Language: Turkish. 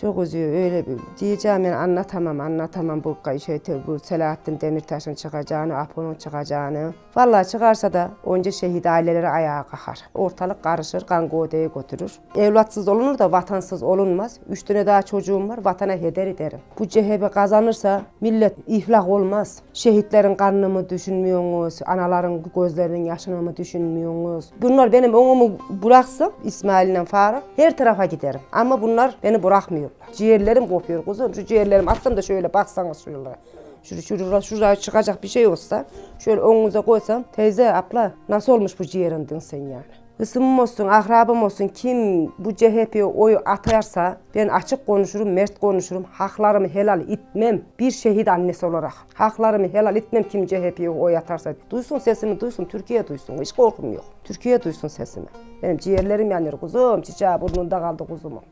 Çok üzüyor öyle bir diyeceğim yani anlatamam anlatamam bu şey bu Selahattin Demirtaş'ın çıkacağını, Apo'nun çıkacağını. Vallahi çıkarsa da önce şehit aileleri ayağa kalkar. Ortalık karışır, kan odaya götürür. Evlatsız olunur da vatansız olunmaz. Üç tane daha çocuğum var, vatana heder ederim. Bu CHP kazanırsa millet iflah olmaz. Şehitlerin kanını mı düşünmüyorsunuz? Anaların gözlerinin yaşını mı düşünmüyorsunuz? Bunlar benim onumu bıraksın İsmail'le Faruk her tarafa giderim. Ama bunlar beni bırakmıyorlar. Ciğerlerim kopuyor kuzum. Şu ciğerlerim aslında da şöyle baksanız şuralara. Şuraya, şuraya, şuraya çıkacak bir şey olsa şöyle önünüze koysam teyze abla nasıl olmuş bu ciğerindin sen yani. Isımım olsun, akrabım olsun kim bu CHP'ye oy atarsa ben açık konuşurum, mert konuşurum. Haklarımı helal etmem bir şehit annesi olarak. Haklarımı helal etmem kim CHP'ye oy atarsa. Duysun sesimi, duysun, Türkiye duysun. Hiç korkum yok. Türkiye duysun sesimi. Benim ciğerlerim yanıyor kuzum, çiçeği burnunda kaldı kuzumun.